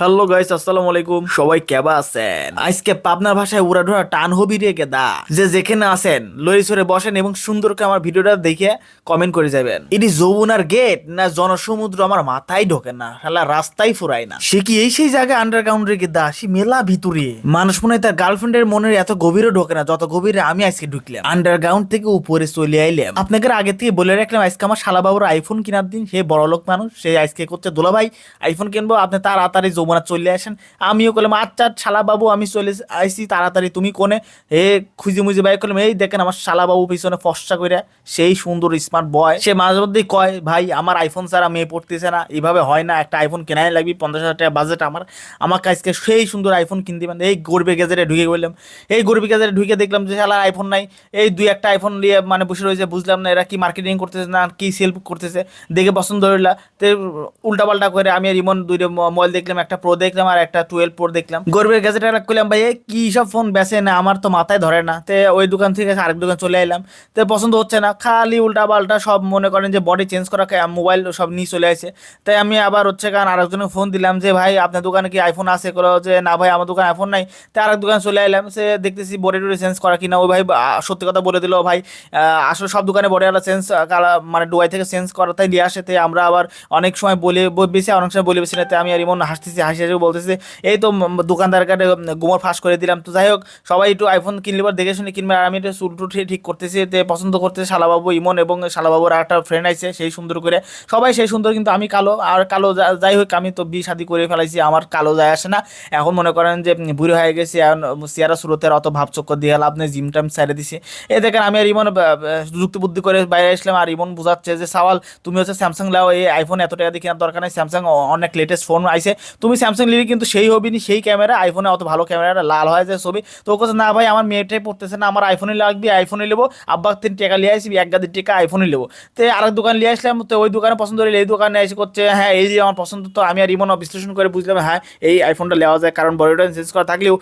Hello guys, আসসালামু আলাইকুম। সবাই কেবা আছেন? আজকে পাবনার ভাষায় উড়াধুরা টান হবি রে কেদা যে যেখানে আছেন লরি সরে বসেন এবং সুন্দর করে আমার ভিডিওটা দেখে কমেন্ট করে যাবেন। এটি যমুনার গেট না জনসমুদ্র আমার মাথায় ঢোকে না, শালা রাস্তাই ফুরায় না। সে কি এই সেই জায়গায় আন্ডারগ্রাউন্ড রে কেদা সে মেলা ভিতরে। মানুষ মনে হয় তার গার্লফ্রেন্ডের মনের এত গভীরে ঢোকে না, যত গভীরে আমি আজকে ঢুকলাম। আন্ডারগ্রাউন্ড থেকে উপরে চলে আইলাম। আপনাকে আগে থেকে বলে রাখলাম, আজকে আমার শালা বাবুর আইফোন কেনার দিন, সে বড় লোক মানুষ, সে আজকে করছে দোলা ভাই আইফোন কিনবো, আপনি তার তাড়াতাড়ি যমুনা চলে আসেন। আমিও করলাম আচ্ছা শালা বাবু আমি চলে আইসি তাড়াতাড়ি তুমি কোনে? হে খুঁজি মুজি বাইক করলাম, এই দেখেন আমার শালা বাবু পিছনে ফসা করে সেই সুন্দর স্মার্ট বয় সে মাঝে মধ্যেই কয়, ভাই, আমার আইফোন ছাড়া মেয়ে পড়তেছে না এইভাবে হয় না, একটা আইফোন কেনাই লাগবে, পঞ্চাশ হাজার টাকা বাজেট আমার। আমাকে আজকে সেই সুন্দর আইফোন কিনতে পারেন এই গরিবের গেজেটে ঢুকে বললাম এই গরিবের গেজেটে ঢুকে দেখলাম যে, শালা আইফোন নাই। এই দুই একটা আইফোন নিয়ে মানে বসে রয়েছে, বুঝলাম না এরা কি মার্কেটিং করতেছে না কি সেল করতেছে। দেখে পছন্দ হইলা। তো উল্টা পাল্টা করে আমি আর ইমন দুইটা মোবাইল দেখলাম, একটা প্রো দেখলাম আর একটা টুয়েলভ প্রো দেখলাম। গরিবের গেজেটে করলাম ভাই কি সব ফোন বেচে না? আমার তো মাথায় ধরে না। তে ওই দোকান থেকে আরেক দোকান চলে এলাম। তো পছন্দ হচ্ছে না, খালি উল্টা পাল্টা সব মনে করেন যে বডি চেঞ্জ করা মোবাইল সব নিয়ে চলে আসে। তাই আমি আবার হচ্ছে কারণ আরেকজনকে ফোন দিলাম যে, ভাই, আপনার দোকানে কি আইফোন আছে? করো যে, না ভাই, আমার দোকানে আইফোন নাই। তাই আরেক দোকানে চলে এলাম, সে দেখতেছি বডি টডি চেঞ্জ করা কিনা। ওই ভাই সত্যি কথা বলে দিল, ভাই আসলে সব দোকানে বডি আলা চেঞ্জ মানে ডুয়াই থেকে চেঞ্জ করা তাই নিয়ে আসে। তাই আমরা আবার অনেক সময় বলে বেশি, অনেক সময় বলে বেশি না। তাই আমি আর এমন হাসতেছি হাসি হাসি বলতেছি, এই তো দোকানদার কাছে গোমর ফাঁস করে দিলাম। তো যাই হোক, সবাই একটু আইফোন কিনলে পর দেখে শুনে কিনবে। আর আমি একটু চুল টুল ঠিক- করতেছি পছন্দ করতেছে শালাবাবু ইমন এবং শালাবাবুর একটা ফ্রেন্ড আছে, সেই সুন্দর করে। সবাই সেই সুন্দর, কিন্তু আমি কালো। আর কালো যাই হোক, আমি তো বিয়ে শাদি করে ফেলাইছি, আমার কালো যায় আসে না। এখন মনে করেন যে বুড়ো হয়ে গেছি এখন চেয়ারা স্রোতের অত ভাবচক্কর দিয়ে লাভ নেই, জিম টাইম ছেড়ে দিছি। এ দেখেন, আমি আর ইমন যুক্তি বুদ্ধি করে বাইরে আসলাম, আর ইমন বোঝাচ্ছে যে, সাওয়াল, তুমি হচ্ছে স্যামসাং লাও, এই আইফোন এত টাকা দিয়ে কেনার দরকার নেই। স্যামসাং অনেক লেটেস্ট ফোন আইছে। তুমি স্যামসাং নিলে কিন্তু সেই হবি নি সেই ক্যামেরা আইফোনে অত ভালো ক্যামেরা লাল হয় যে ছবি। তো ও কাছে না ভাই, আমার মেয়েটাই পড়তেছে না, আমার আইফোনে লাগবে আইফোনে নেব। আব্বা তিন টাকা লিয়ে আসবি এক গাদির টাকা আইফোনে নেব। তো আরেক দোকান লিয়ে আসলাম, তো ওই দোকানে পছন্দ হলে এই দোকানে এসে করছে হ্যাঁ এই যে আমার পছন্দ, তো আমি আর ইমন বিশ্লেষণ করে বুঝলাম হ্যাঁ এই আইফোনটা নেওয়া যায়, কারণ বডিটা চেঞ্জ করা থাকলেও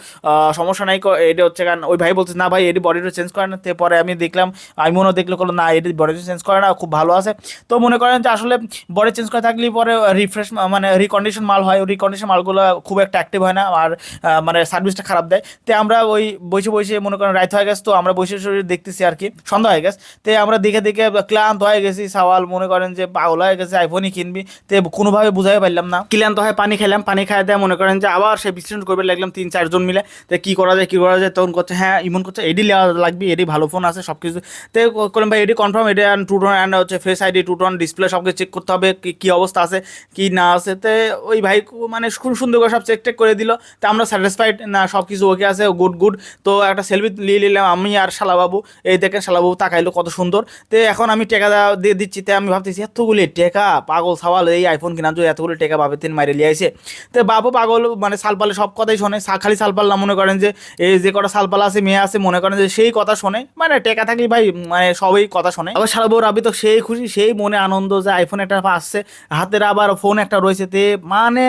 সমস্যা নাই এটা হচ্ছে কারণ ওই ভাই বলছে, না ভাই, এটি বডিটা চেঞ্জ করে না। পরে আমি দেখলাম আইমনও দেখল করল না, এটি বডিটা চেঞ্জ করে না, খুব ভালো আছে। তো মনে করেন যে আসলে বডি চেঞ্জ করা থাকলে পরে রিফ্রেশ মানে রিকন্ডিশন মাল হয় রিকন্ডিশন মালগুলো খুব একটা অ্যাক্টিভ হয় না আর মানে সার্ভিসটা খারাপ দেয়। তো আমরা ওই বসে বসে মনে করেন রাইত হয়ে গেছে, তো আমরা বসে বসে দেখতেছি আর কি, সন্ধ্যা হয়ে গেছে। তো আমরা দেখে দেখে ক্লান্ত হয়ে গেছি, সওয়াল মনে করেন যে পাগল হয়ে গেছে আইফোনই কিনবি। তো কোনোভাবে বুঝাই পারলাম না। ক্লান্ত হয় পানি খেলাম, পানি খাই দেয় মনে করেন যে আবার সে বিশ্লেষণ করবে, লাগলাম তিন চারজন মিলে। তো কি করা যায়, কি করা যায়? তখন করছে হ্যাঁ ইমন করছে, এডি নেওয়া লাগবে, এডি ভালো ফোন আছে সব কিছু তো করলাম, ভাই, এডি confirm eddy and two tone and হচ্ছে face ID two tone display সব কিছু চেক করতে হবে, কি- কি অবস্থা আছে, কি না আছে? তো ওই ভাই মানে খুব সুন্দর করে সব চেক টেক করে দিল। তো আমরা স্যাটিসফাইড না সব কিছু ওকে আছে গুড গুড তো একটা সেলফি নিয়ে নিলাম, আমি আর শালাবাবু। এই দেখেন শালাবাবু তাকাইলো কত সুন্দর। তো এখন আমি টেকা দিয়ে দিচ্ছি, তো আমি ভাবতেছি, এতগুলি টেকা, পাগল সাওয়াল এই আইফোন কিনা যদি এতগুলি টেকা বাপে তিন মাইরে লিয়ে আইছে? তো বাবু পাগল মানে সালপালে সব কথাই শোনে। খালি সালপাল না, মনে করেন যে, এই যে কটা সালপাল আছে, মেয়ে আছে, মনে করেন যে সেই কথা শোনে। মানে টেকা থাকলে ভাই মানে সবই কথা শোনে। আবার শালাবু রাবি তো সেই খুশি, সেই মনে আনন্দ যে আইফোন একটা আসছে। হাতের আবার ফোন একটা রয়েছে, তে মানে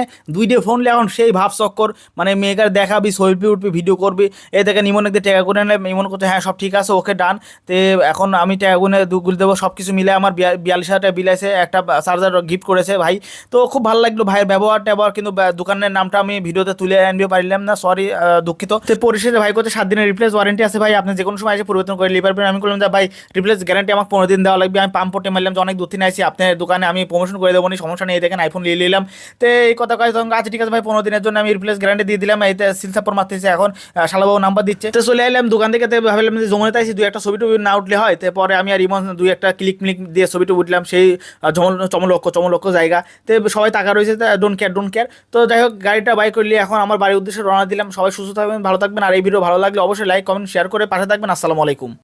দুইটে ফোন এখন সেই ভাব চক্কর। মানে মেয়েকার দেখাবি সেলফি উঠবি ভিডিও করবি। এ দেখেন ইমন একদিন টাকা করে নেয় ইমন করতে হ্যাঁ সব ঠিক আছে, ওকে ডান। তে এখন আমি টাকা গুনে দুগুল দেবো সব কিছু মিলে আমার বিয়া- বিয়াল্লিশ হাজার টাকা বিল একটা চার্জার গিফট করেছে ভাই। তো খুব ভালো লাগল ভাইয়ের ব্যবহার ট্যাবহার, কিন্তু দোকানের নামটা আমি ভিডিওতে তুলে আনতে পারলাম না সরি দুঃখিত। তো পরিশেষে ভাই করতে সাত দিনের রিপ্লেস ওয়ারেন্টি আছে ভাই, আপনি যে কোনো সময় এসে পরিবর্তন করে নিতে পারবেন। আমি বললাম যে, ভাই রিপ্লেস গ্যারান্টি আমাকে পনেরো দিন দেওয়া লাগবে। আমি পাম্প পটে মারলাম যে, অনেক দূর থেকে আইছি আপনার দোকানে আমি প্রমোশন করে দেবো সমস্যা নেই। দেখেন আইফোন নিয়ে নিলাম। তো এই কথা তখন আচ্ছা ঠিক আছে ভাই, পনেরো দিনের জন্য আমি রিপ্লেস গ্যারান্টি দিয়ে দিলাম। এই সিলসাপর মারতেছে এখন শালাবাবু নাম্বার দিচ্ছে। তো চলে এলাম দোকান থেকে ভাবলাম যে জমনে তাইছি দুই একটা ছবি টবি না উঠলে হয়। তারপরে আমি আর ইমন দুই একটা ক্লিক মিলিক দিয়ে ছবি ছবিটা উঠলাম, সেই চমলক্ষ চমলক্ষ জায়গা। তো সবাই টাকা রয়েছে ডোন্ট কেয়ার ডোন্ট কেয়ার তো যাই হোক, গাড়িটা বাই করলে, এখন আমার বাড়ির উদ্দেশ্যে রওনা দিলাম। সবাই সুস্থ থাকবেন, ভালো থাকবেন। আর এই ভিডিও ভালো লাগলে অবশ্যই লাইক কমেন্ট শেয়ার করে পাশে থাকবেন। আসসালামু আলাইকুম।